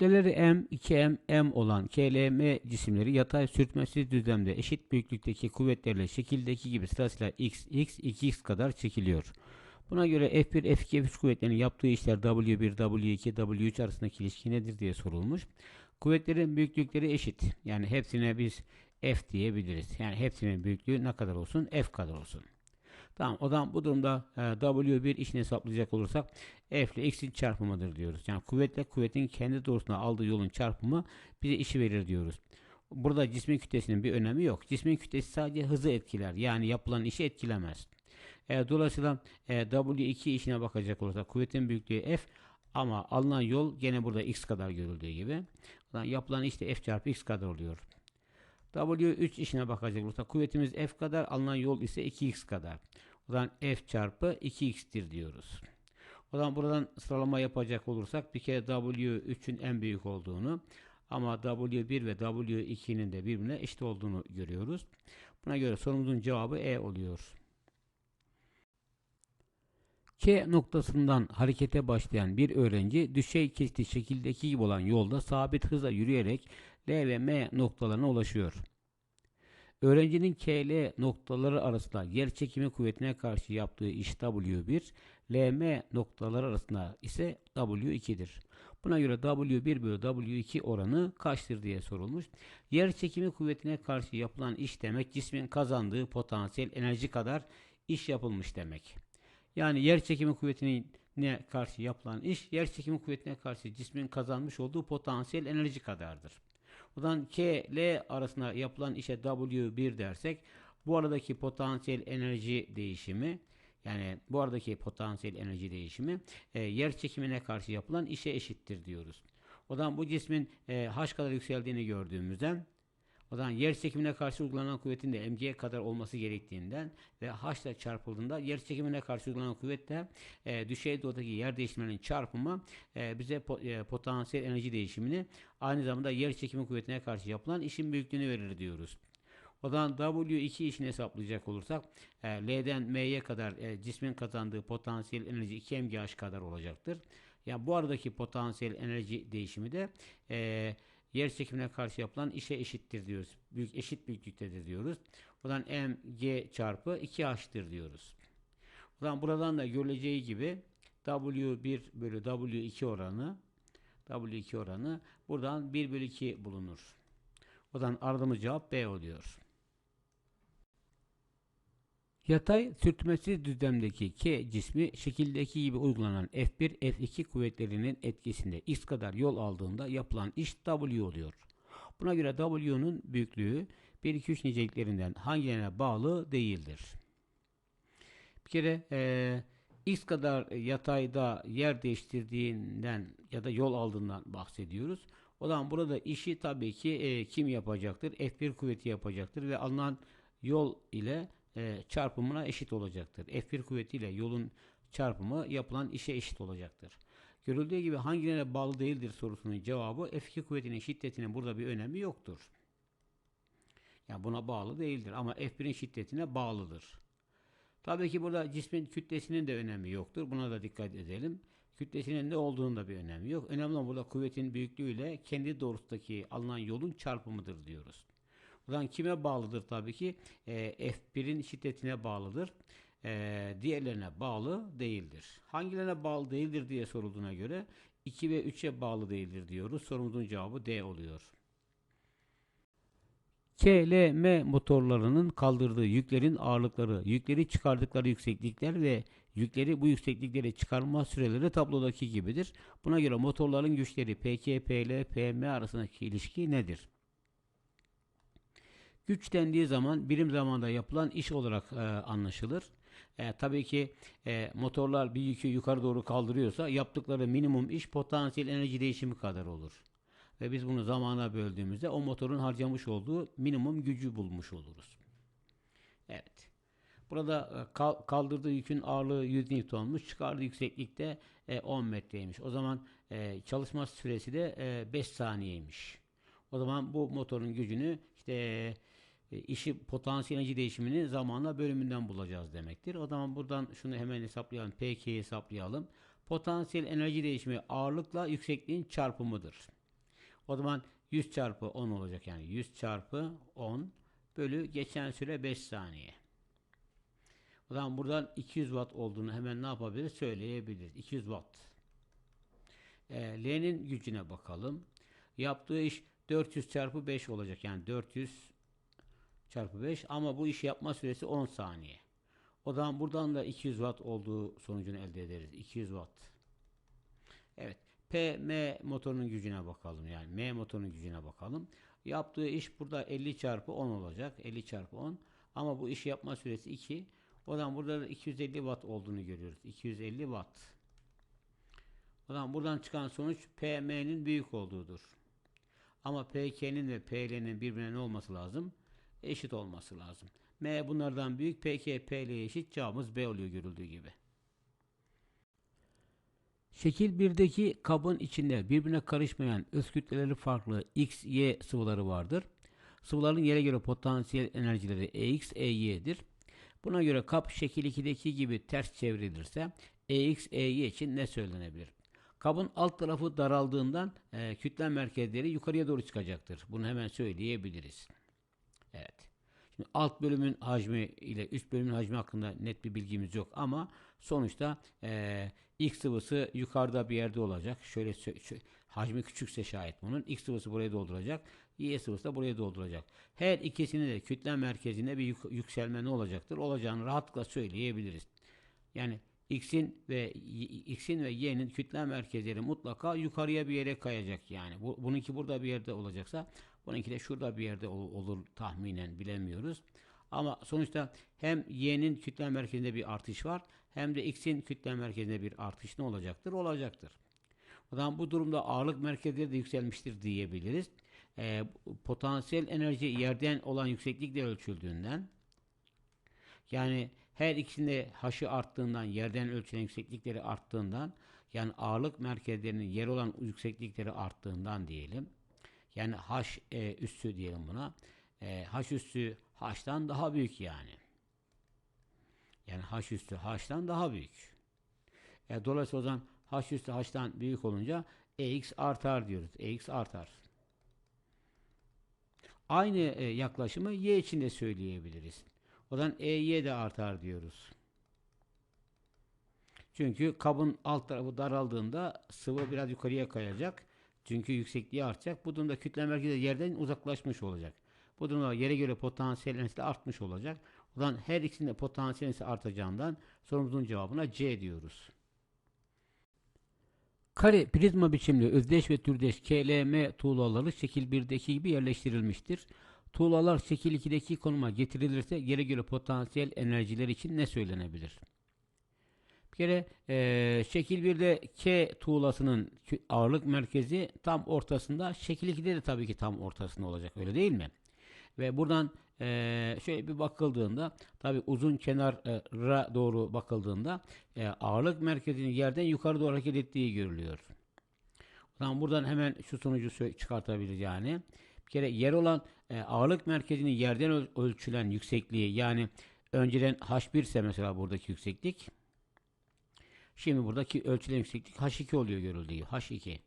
Kütleleri M, 2M, M olan KLM cisimleri yatay sürtmesiz düzlemde eşit büyüklükteki kuvvetlerle şekildeki gibi sırasıyla x, x, 2x kadar çekiliyor. Buna göre F1, F2, F3 kuvvetlerinin yaptığı işler W1, W2, W3 arasındaki ilişki nedir diye sorulmuş. Kuvvetlerin büyüklükleri eşit. Yani hepsine biz F diyebiliriz. Yani hepsinin büyüklüğü ne kadar olsun? F kadar olsun. Tamam o zaman bu durumda e, W1 işini hesaplayacak olursak F ile X'in çarpımıdır diyoruz. Yani kuvvetle kuvvetin kendi doğrusuna aldığı yolun çarpımı bize işi verir diyoruz. Burada cismin kütlesinin bir önemi yok. Cismin kütlesi sadece hızı etkiler. Yani yapılan işi etkilemez. E, dolayısıyla e, W2 işine bakacak olursak kuvvetin büyüklüğü F ama alınan yol gene burada X kadar görüldüğü gibi. Yapılan iş de F çarpı X kadar oluyor. W3 işine bakacak olursak kuvvetimiz F kadar alınan yol ise 2X kadar. Zaman F çarpı 2X'tir diyoruz. O zaman buradan sıralama yapacak olursak bir kere W3'ün en büyük olduğunu ama W1 ve W2'nin de birbirine eşit olduğunu görüyoruz. Buna göre sorumuzun cevabı E oluyor. K noktasından harekete başlayan bir öğrenci düşey kesti şekildeki gibi olan yolda sabit hızla yürüyerek L ve M noktalarına ulaşıyor. Öğrencinin K, L noktaları arasında yer çekimi kuvvetine karşı yaptığı iş W1, LM noktaları arasında ise W2'dir. Buna göre W1 bölü W2 oranı kaçtır diye sorulmuş. Yer çekimi kuvvetine karşı yapılan iş demek cismin kazandığı potansiyel enerji kadar iş yapılmış demek. Yani yer çekimi kuvvetine karşı yapılan iş, yer çekimi kuvvetine karşı cismin kazanmış olduğu potansiyel enerji kadardır. Zaman K, L arasında yapılan işe W1 dersek, bu aradaki potansiyel enerji değişimi, yani bu aradaki potansiyel enerji değişimi e, yer çekimine karşı yapılan işe eşittir diyoruz. O zaman bu cismin e, h kadar yükseldiğini gördüğümüzden o zaman yer çekimine karşı uygulanan kuvvetin de mg kadar olması gerektiğinden ve h ile çarpıldığında yer çekimine karşı uygulanan kuvvet de e, düşey doğudaki yer değişimlerinin çarpımı e, bize e, potansiyel enerji değişimini aynı zamanda yer çekimi kuvvetine karşı yapılan işin büyüklüğünü verir diyoruz. O zaman W2 işini hesaplayacak olursak e, L'den M'ye kadar e, cismin kazandığı potansiyel enerji 2 mgh kadar olacaktır. Yani bu aradaki potansiyel enerji değişimi de e, yer çekimine karşı yapılan işe eşittir diyoruz. Büyük eşit büyüklüktedir diyoruz. Zaman mg çarpı 2h'tır diyoruz. Zaman buradan da görüleceği gibi W1 bölü W2 oranı W2 oranı buradan 1 bölü 2 bulunur. Zaman aradığımız cevap B oluyor. Yatay sürtmesiz düzlemdeki K cismi şekildeki gibi uygulanan F1, F2 kuvvetlerinin etkisinde x kadar yol aldığında yapılan iş W oluyor. Buna göre W'nun büyüklüğü 1, 2, 3 niceliklerinden hangilerine bağlı değildir? Bir kere e, x kadar yatayda yer değiştirdiğinden ya da yol aldığından bahsediyoruz. O zaman burada işi tabii ki e, kim yapacaktır? F1 kuvveti yapacaktır ve alınan yol ile e, çarpımına eşit olacaktır. F1 kuvvetiyle yolun çarpımı yapılan işe eşit olacaktır. Görüldüğü gibi hangilerine bağlı değildir sorusunun cevabı F2 kuvvetinin şiddetinin burada bir önemi yoktur. Yani buna bağlı değildir ama F1'in şiddetine bağlıdır. Tabii ki burada cismin kütlesinin de önemi yoktur. Buna da dikkat edelim. Kütlesinin ne olduğunun da bir önemi yok. Önemli olan burada kuvvetin büyüklüğüyle kendi doğrusundaki alınan yolun çarpımıdır diyoruz. Buradan kime bağlıdır tabii ki? E, F1'in şiddetine bağlıdır. E, diğerlerine bağlı değildir. Hangilerine bağlı değildir diye sorulduğuna göre 2 ve 3'e bağlı değildir diyoruz. Sorumuzun cevabı D oluyor. KLM motorlarının kaldırdığı yüklerin ağırlıkları, yükleri çıkardıkları yükseklikler ve yükleri bu yüksekliklere çıkarma süreleri tablodaki gibidir. Buna göre motorların güçleri PK, PM arasındaki ilişki nedir? Güç dendiği zaman birim zamanda yapılan iş olarak e, anlaşılır. E, tabii ki e, motorlar bir yükü yukarı doğru kaldırıyorsa yaptıkları minimum iş potansiyel enerji değişimi kadar olur. Ve biz bunu zamana böldüğümüzde o motorun harcamış olduğu minimum gücü bulmuş oluruz. Evet. Burada e, kaldırdığı yükün ağırlığı 100 Newton'muş. Çıkardığı yükseklikte 10 metreymiş. O zaman e, çalışma süresi de 5 e, saniyeymiş. O zaman bu motorun gücünü işte işi potansiyel enerji değişimini zamanla bölümünden bulacağız demektir. O zaman buradan şunu hemen hesaplayalım. Pk'yi hesaplayalım. Potansiyel enerji değişimi ağırlıkla yüksekliğin çarpımıdır. O zaman 100 çarpı 10 olacak yani 100 çarpı 10 bölü geçen süre 5 saniye. O zaman buradan 200 watt olduğunu hemen ne yapabiliriz? Söyleyebiliriz. 200 watt. E, L'nin gücüne bakalım. Yaptığı iş 400 çarpı 5 olacak. Yani 400 çarpı 5 ama bu işi yapma süresi 10 saniye. O zaman buradan da 200 watt olduğu sonucunu elde ederiz. 200 watt. Evet. P, M motorunun gücüne bakalım. Yani M motorunun gücüne bakalım. Yaptığı iş burada 50 çarpı 10 olacak. 50 çarpı 10. Ama bu işi yapma süresi 2. O zaman burada da 250 watt olduğunu görüyoruz. 250 watt. O zaman buradan çıkan sonuç PM'nin büyük olduğudur. Ama PK'nin ve PL'nin birbirine ne olması lazım? Eşit olması lazım. M bunlardan büyük, PK, eşit. Cevabımız B oluyor görüldüğü gibi. Şekil 1'deki kabın içinde birbirine karışmayan öz kütleleri farklı X, Y sıvıları vardır. Sıvıların yere göre potansiyel enerjileri EX, EY'dir. Buna göre kap şekil 2'deki gibi ters çevrilirse EX, EY için ne söylenebilir? Kabın alt tarafı daraldığından e, kütle merkezleri yukarıya doğru çıkacaktır. Bunu hemen söyleyebiliriz. Şimdi alt bölümün hacmi ile üst bölümün hacmi hakkında net bir bilgimiz yok ama sonuçta e, X sıvısı yukarıda bir yerde olacak. Şöyle hacmi küçükse şayet bunun X sıvısı buraya dolduracak. Y sıvısı da buraya dolduracak. Her ikisinin de kütle merkezinde bir yük- yükselme ne olacaktır? Olacağını rahatlıkla söyleyebiliriz. Yani X'in ve X'in ve Y'nin kütle merkezleri mutlaka yukarıya bir yere kayacak yani. Bu, bununki burada bir yerde olacaksa bununki de şurada bir yerde ol- olur tahminen bilemiyoruz. Ama sonuçta hem Y'nin kütle merkezinde bir artış var hem de X'in kütle merkezinde bir artış ne olacaktır? Olacaktır. O zaman bu durumda ağırlık merkezleri de yükselmiştir diyebiliriz. Ee, potansiyel enerji yerden olan yükseklikle ölçüldüğünden yani her ikisinde haşı arttığından, yerden ölçülen yükseklikleri arttığından, yani ağırlık merkezlerinin yer olan yükseklikleri arttığından diyelim. Yani h e, üssü diyelim buna. E, h üssü h'tan daha büyük yani. Yani h üssü h'tan daha büyük. E, dolayısıyla o zaman h üssü h'tan büyük olunca ex artar diyoruz. ex artar. Aynı e, yaklaşımı y için de söyleyebiliriz. O zaman EY de artar diyoruz. Çünkü kabın alt tarafı daraldığında sıvı biraz yukarıya kayacak. Çünkü yüksekliği artacak. Bu durumda kütle merkezi yerden uzaklaşmış olacak. Bu durumda yere göre potansiyel enerjisi de artmış olacak. O zaman her ikisinde potansiyel enerjisi artacağından sorumuzun cevabına C diyoruz. Kare prizma biçimli özdeş ve türdeş KLM tuğlaları şekil 1'deki gibi yerleştirilmiştir. Tuğlalar şekil 2'deki konuma getirilirse yere göre potansiyel enerjiler için ne söylenebilir? Kere eee, şekil 1'de K tuğlasının ağırlık merkezi tam ortasında, şekil 2'de de tabii ki tam ortasında olacak öyle değil mi? Ve buradan eee, şöyle bir bakıldığında tabii uzun kenara doğru bakıldığında eee, ağırlık merkezinin yerden yukarı doğru hareket ettiği görülüyor. O zaman buradan hemen şu sonucu çıkartabiliriz yani. Bir kere yer olan e, ağırlık merkezinin yerden öl- ölçülen yüksekliği yani önceden H1 ise mesela buradaki yükseklik şimdi buradaki ölçülen yükseklik H2 oluyor görüldüğü gibi. H2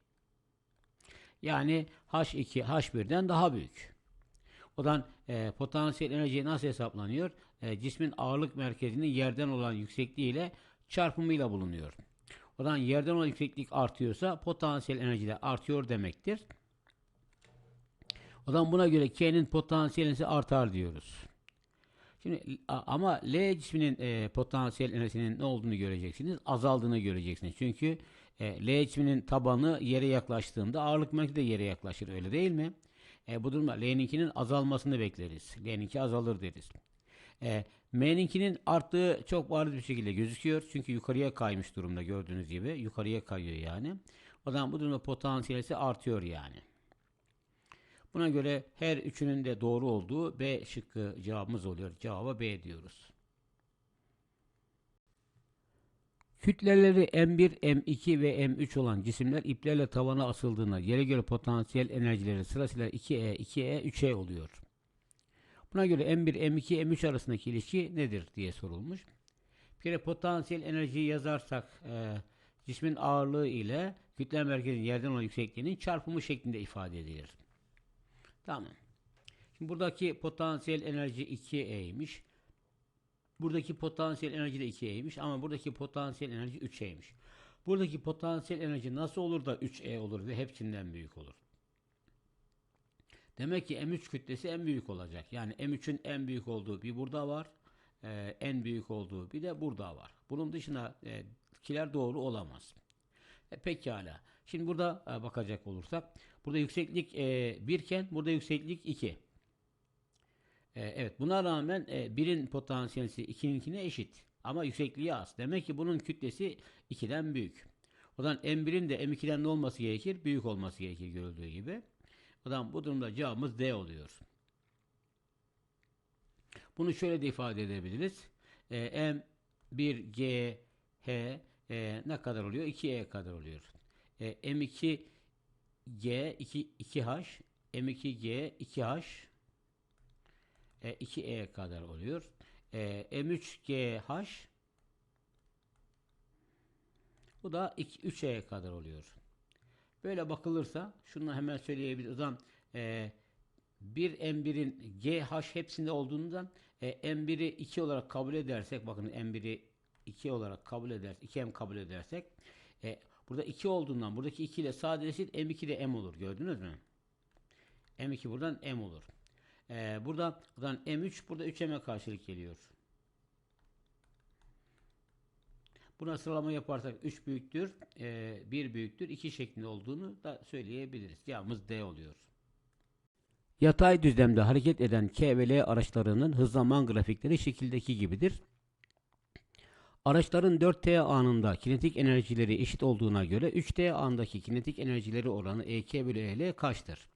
yani H2 H1'den daha büyük. O zaman e, potansiyel enerji nasıl hesaplanıyor? E, cismin ağırlık merkezinin yerden olan yüksekliği ile çarpımıyla bulunuyor. O zaman yerden olan yükseklik artıyorsa potansiyel enerji de artıyor demektir. O zaman buna göre K'nin potansiyel enerjisi artar diyoruz. Şimdi ama L cisminin e, potansiyel enerjisinin ne olduğunu göreceksiniz. Azaldığını göreceksiniz. Çünkü e, L cisminin tabanı yere yaklaştığında ağırlık merkezi de yere yaklaşır öyle değil mi? E, bu durumda L'ninkinin azalmasını bekleriz. L'ninki azalır deriz. E, M'ninkinin arttığı çok bariz bir şekilde gözüküyor. Çünkü yukarıya kaymış durumda gördüğünüz gibi. Yukarıya kayıyor yani. O zaman bu durumda potansiyelisi artıyor yani. Buna göre her üçünün de doğru olduğu B şıkkı cevabımız oluyor. Cevaba B diyoruz. Kütleleri M1, M2 ve M3 olan cisimler iplerle tavana asıldığında yere göre potansiyel enerjileri sırasıyla 2E, 2E, 3E oluyor. Buna göre M1, M2, M3 arasındaki ilişki nedir diye sorulmuş. Bir kere potansiyel enerjiyi yazarsak e, cismin ağırlığı ile kütle merkezinin yerden olan yüksekliğinin çarpımı şeklinde ifade edilir. Tamam. Şimdi buradaki potansiyel enerji 2E'ymiş. Buradaki potansiyel enerji de 2E'ymiş ama buradaki potansiyel enerji 3E'ymiş. Buradaki potansiyel enerji nasıl olur da 3E olur ve hepsinden büyük olur? Demek ki M3 kütlesi en büyük olacak. Yani M3'ün en büyük olduğu bir burada var. e, en büyük olduğu bir de burada var. Bunun dışında e, kiler doğru olamaz. E, pekala. Şimdi burada e, bakacak olursak burada yükseklik e, 1 iken burada yükseklik 2. E, evet buna rağmen e, birin potansiyeli 2'ninkine eşit. Ama yüksekliği az. Demek ki bunun kütlesi 2'den büyük. O zaman M1'in de M2'den ne olması gerekir? Büyük olması gerekir görüldüğü gibi. O zaman bu durumda cevabımız D oluyor. Bunu şöyle de ifade edebiliriz. E, M1 G H e, ne kadar oluyor? 2E kadar oluyor. E, M2 G 2 2H M2 G 2H e, 2E kadar oluyor. E, M3 GH bu da 2, 3E kadar oluyor. Böyle bakılırsa şunu hemen söyleyebiliriz. O zaman e, bir M1'in GH hepsinde olduğundan e, M1'i 2 olarak kabul edersek bakın M1'i 2 olarak kabul eder 2M kabul edersek e, burada 2 olduğundan buradaki 2 ile sadeleşir M2 de M olur. Gördünüz mü? M2 buradan M olur. E, burada buradan M3 burada 3M'e karşılık geliyor. Buna sıralama yaparsak 3 büyüktür, e, 1 büyüktür, 2 şeklinde olduğunu da söyleyebiliriz. Cevabımız D oluyor. Yatay düzlemde hareket eden K ve L araçlarının hız zaman grafikleri şekildeki gibidir. Araçların 4T anında kinetik enerjileri eşit olduğuna göre 3T andaki kinetik enerjileri oranı EK bölü EL kaçtır?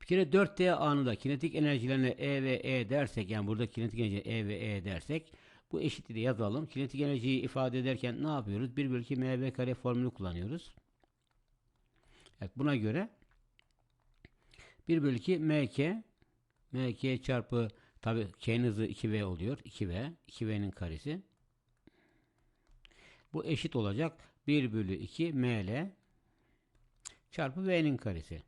Bir kere 4T anında kinetik enerjilerine E ve E dersek yani burada kinetik enerji E ve E dersek bu eşitliği yazalım. Kinetik enerjiyi ifade ederken ne yapıyoruz? 1 bölü 2 mv kare formülü kullanıyoruz. Evet buna göre 1 bölü 2 mk mk çarpı tabi k'nin hızı 2v oluyor. 2v 2v'nin karesi. Bu eşit olacak 1 bölü 2 ml çarpı v'nin karesi.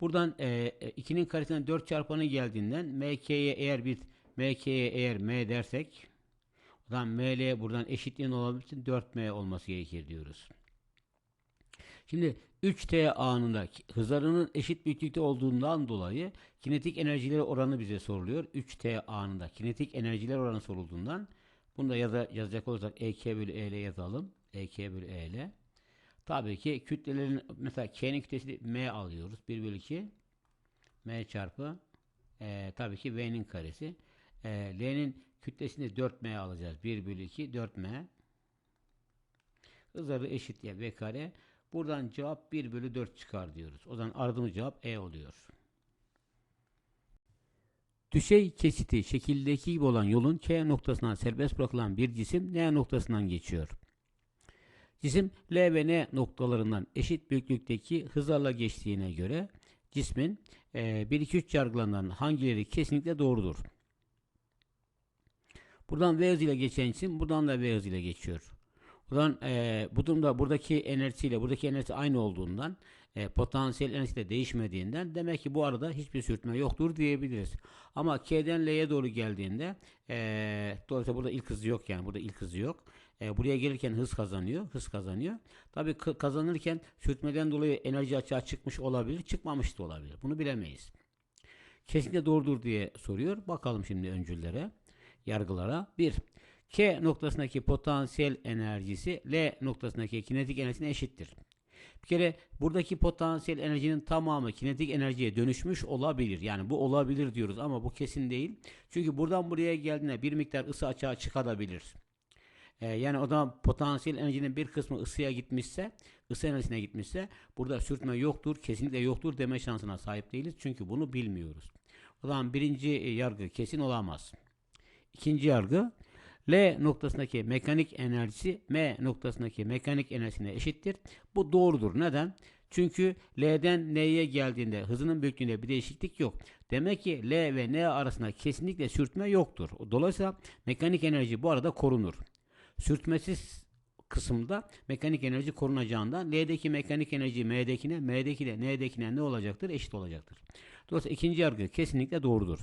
Buradan e, 2'nin karesinden 4 çarpanı geldiğinden mk'ye eğer bir mk'ye eğer m dersek o zaman ml buradan eşitliğin olabilmek için 4m olması gerekir diyoruz. Şimdi 3t anında hızlarının eşit büyüklükte olduğundan dolayı kinetik enerjileri oranı bize soruluyor. 3t anında kinetik enerjiler oranı sorulduğundan bunu da yaza, yazacak olursak ek bölü el yazalım. ek bölü el. Tabii ki kütlelerin mesela k'nin kütlesi m alıyoruz. 1 bölü 2 m çarpı e, tabii ki v'nin karesi. E, l'nin kütlesini 4m alacağız. 1 bölü 2 4m. Hızları eşit ya v kare. Buradan cevap 1 bölü 4 çıkar diyoruz. O zaman aradığımız cevap E oluyor. Düşey kesiti şekildeki gibi olan yolun K noktasından serbest bırakılan bir cisim N noktasından geçiyor. Cisim L ve N noktalarından eşit büyüklükteki hızlarla geçtiğine göre cismin e, 1 2 3 yargılarından hangileri kesinlikle doğrudur? Buradan V hızıyla geçen cisim buradan da V hızıyla geçiyor. Zaman e, bu durumda buradaki enerjisiyle buradaki enerjisi aynı olduğundan e, potansiyel enerjisi de değişmediğinden demek ki bu arada hiçbir sürtünme yoktur diyebiliriz. Ama K'den L'ye doğru geldiğinde e, dolayısıyla burada ilk hızı yok yani burada ilk hızı yok. E, buraya gelirken hız kazanıyor. Hız kazanıyor. Tabi kazanırken sürtmeden dolayı enerji açığa çıkmış olabilir. Çıkmamış da olabilir. Bunu bilemeyiz. Kesinlikle doğrudur diye soruyor. Bakalım şimdi öncüllere, yargılara. 1. K noktasındaki potansiyel enerjisi L noktasındaki kinetik enerjisine eşittir. Bir kere buradaki potansiyel enerjinin tamamı kinetik enerjiye dönüşmüş olabilir. Yani bu olabilir diyoruz ama bu kesin değil. Çünkü buradan buraya geldiğinde bir miktar ısı açığa çıkabilir. Ee, yani o zaman potansiyel enerjinin bir kısmı ısıya gitmişse, ısı enerjisine gitmişse burada sürtme yoktur, kesinlikle yoktur deme şansına sahip değiliz. Çünkü bunu bilmiyoruz. O zaman birinci yargı kesin olamaz. İkinci yargı L noktasındaki mekanik enerjisi M noktasındaki mekanik enerjisine eşittir. Bu doğrudur. Neden? Çünkü L'den N'ye geldiğinde hızının büyüklüğünde bir değişiklik yok. Demek ki L ve N arasında kesinlikle sürtme yoktur. Dolayısıyla mekanik enerji bu arada korunur. Sürtmesiz kısımda mekanik enerji korunacağından L'deki mekanik enerji M'dekine, M'deki de N'dekine ne olacaktır? Eşit olacaktır. Dolayısıyla ikinci yargı kesinlikle doğrudur.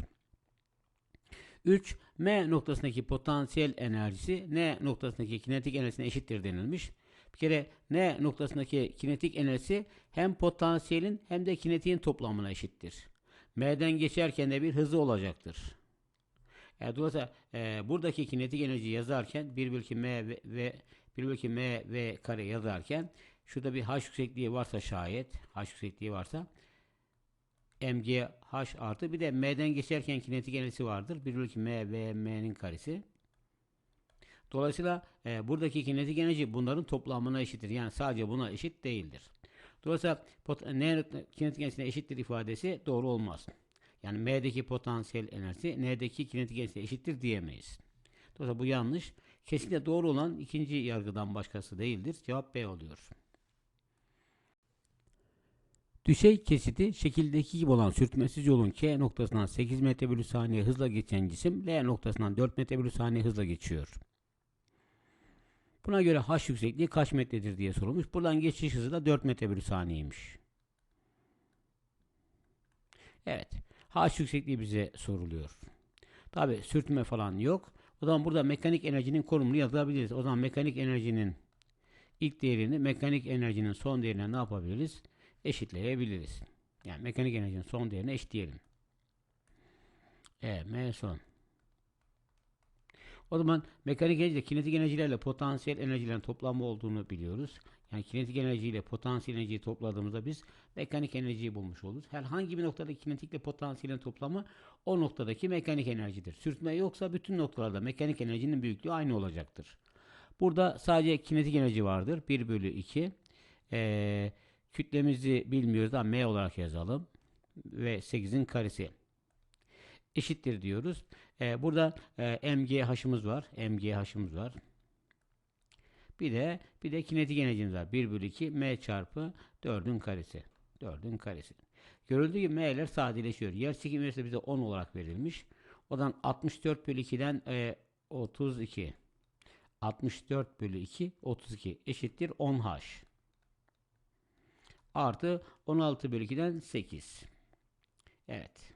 3. M noktasındaki potansiyel enerjisi N noktasındaki kinetik enerjisine eşittir denilmiş. Bir kere N noktasındaki kinetik enerjisi hem potansiyelin hem de kinetiğin toplamına eşittir. M'den geçerken de bir hızı olacaktır. E, dolayısıyla e, buradaki kinetik enerji yazarken 1 bölü 2 M ve, ve 1 bölü 2 M ve kare yazarken şurada bir H yüksekliği varsa şayet H yüksekliği varsa mg h artı bir de m'den geçerken kinetik enerjisi vardır. 1 bölü 2 m ve m'nin karesi. Dolayısıyla e, buradaki kinetik enerji bunların toplamına eşittir. Yani sadece buna eşit değildir. Dolayısıyla n kinetik enerjisine eşittir ifadesi doğru olmaz. Yani m'deki potansiyel enerjisi n'deki kinetik enerjisine eşittir diyemeyiz. Dolayısıyla bu yanlış. Kesinlikle doğru olan ikinci yargıdan başkası değildir. Cevap B oluyor. Düşey kesiti şekildeki gibi olan sürtmesiz yolun K noktasından 8 metre bölü saniye hızla geçen cisim L noktasından 4 metre bölü saniye hızla geçiyor. Buna göre H yüksekliği kaç metredir diye sorulmuş. Buradan geçiş hızı da 4 metre bölü saniyeymiş. Evet. H yüksekliği bize soruluyor. Tabi sürtme falan yok. O zaman burada mekanik enerjinin konumunu yazabiliriz. O zaman mekanik enerjinin ilk değerini mekanik enerjinin son değerine ne yapabiliriz? Eşitleyebiliriz. Yani mekanik enerjinin son değerine eşitleyelim. E, M son. O zaman mekanik enerji kinetik enerjilerle potansiyel enerjilerin toplamı olduğunu biliyoruz. Yani kinetik enerji ile potansiyel enerjiyi topladığımızda biz mekanik enerjiyi bulmuş oluruz. Herhangi bir noktadaki kinetikle potansiyelin toplamı o noktadaki mekanik enerjidir. Sürtme yoksa bütün noktalarda mekanik enerjinin büyüklüğü aynı olacaktır. Burada sadece kinetik enerji vardır. 1 bölü 2. Eee Kütlemizi bilmiyoruz ama m olarak yazalım. Ve 8'in karesi. Eşittir diyoruz. Ee, burada e, mgh'ımız var. mgh'ımız var. Bir de bir de kinetik enerjimiz var. 1 bölü 2 m çarpı 4'ün karesi. 4'ün karesi. Görüldüğü gibi m'ler sadeleşiyor. Yer çekimi ise bize 10 olarak verilmiş. Odan 64 bölü 2'den e, 32. 64 bölü 2 32 eşittir 10h artı 16 bölü 2'den 8. Evet.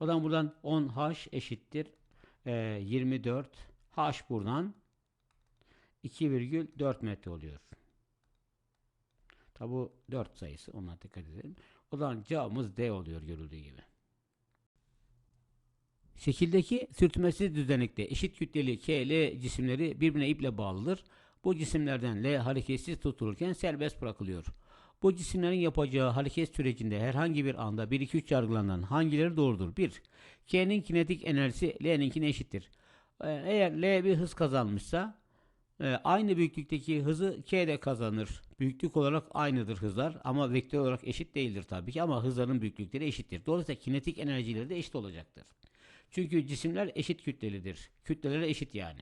O zaman buradan 10h eşittir e, 24. h buradan 2,4 metre oluyor. Tabi bu 4 sayısı. Ona dikkat edelim. O zaman cevabımız D oluyor görüldüğü gibi. Şekildeki sürtmesiz düzenekte eşit kütleli K, L cisimleri birbirine iple bağlıdır. Bu cisimlerden L hareketsiz tutulurken serbest bırakılıyor. Bu cisimlerin yapacağı hareket sürecinde herhangi bir anda 1 2 3 yargılanan hangileri doğrudur? 1. K'nin kinetik enerjisi L'ninkine eşittir. Ee, eğer L bir hız kazanmışsa e, aynı büyüklükteki hızı K de kazanır. Büyüklük olarak aynıdır hızlar ama vektör olarak eşit değildir tabii ki ama hızların büyüklükleri eşittir. Dolayısıyla kinetik enerjileri de eşit olacaktır. Çünkü cisimler eşit kütlelidir. Kütleleri eşit yani.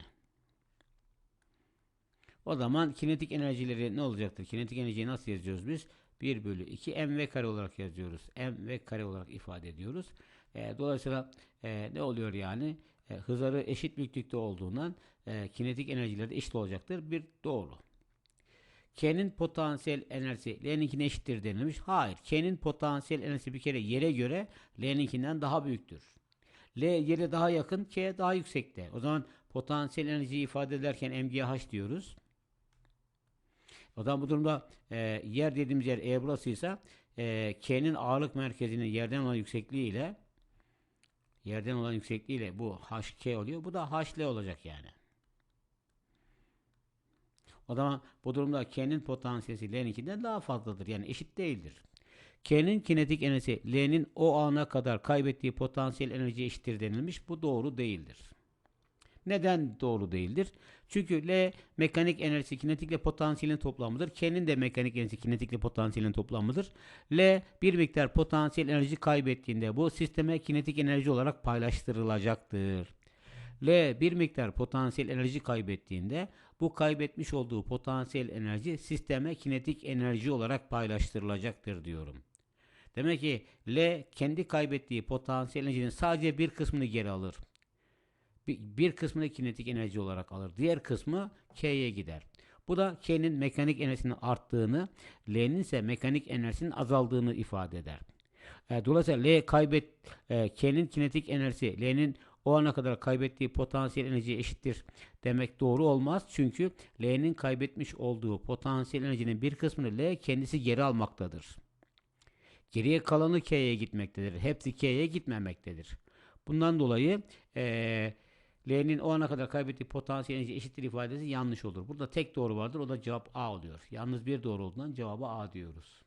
O zaman kinetik enerjileri ne olacaktır? Kinetik enerjiyi nasıl yazıyoruz biz? 1 bölü 2 mv kare olarak yazıyoruz. mv kare olarak ifade ediyoruz. E, dolayısıyla e, ne oluyor yani? E, hızları eşit büyüklükte olduğundan e, kinetik enerjileri de eşit olacaktır. Bir doğru. K'nin potansiyel enerjisi L'ninkine eşittir denilmiş. Hayır. K'nin potansiyel enerjisi bir kere yere göre L'ninkinden daha büyüktür. L yere daha yakın, K daha yüksekte. O zaman potansiyel enerjiyi ifade ederken mgh diyoruz. O zaman bu durumda e, yer dediğimiz yer E burasıysa e, K'nin ağırlık merkezinin yerden olan yüksekliği ile yerden olan yüksekliği ile bu HK oluyor. Bu da HL olacak yani. O zaman bu durumda K'nin potansiyeli L'ninkinden daha fazladır. Yani eşit değildir. K'nin kinetik enerjisi L'nin o ana kadar kaybettiği potansiyel enerji eşittir denilmiş. Bu doğru değildir. Neden doğru değildir? Çünkü L mekanik enerjisi kinetikle potansiyelin toplamıdır. K'nin de mekanik enerjisi kinetikle potansiyelin toplamıdır. L bir miktar potansiyel enerji kaybettiğinde bu sisteme kinetik enerji olarak paylaştırılacaktır. L bir miktar potansiyel enerji kaybettiğinde bu kaybetmiş olduğu potansiyel enerji sisteme kinetik enerji olarak paylaştırılacaktır diyorum. Demek ki L kendi kaybettiği potansiyel enerjinin sadece bir kısmını geri alır bir kısmını kinetik enerji olarak alır. Diğer kısmı K'ye gider. Bu da K'nin mekanik enerjisinin arttığını, L'nin ise mekanik enerjisinin azaldığını ifade eder. E, dolayısıyla L kaybet e, K'nin kinetik enerjisi L'nin o ana kadar kaybettiği potansiyel enerjiye eşittir demek doğru olmaz. Çünkü L'nin kaybetmiş olduğu potansiyel enerjinin bir kısmını L kendisi geri almaktadır. Geriye kalanı K'ye gitmektedir. Hepsi K'ye gitmemektedir. Bundan dolayı eee L'nin o ana kadar kaybettiği potansiyel enerji eşittir ifadesi yanlış olur. Burada tek doğru vardır. O da cevap A oluyor. Yalnız bir doğru olduğundan cevaba A diyoruz.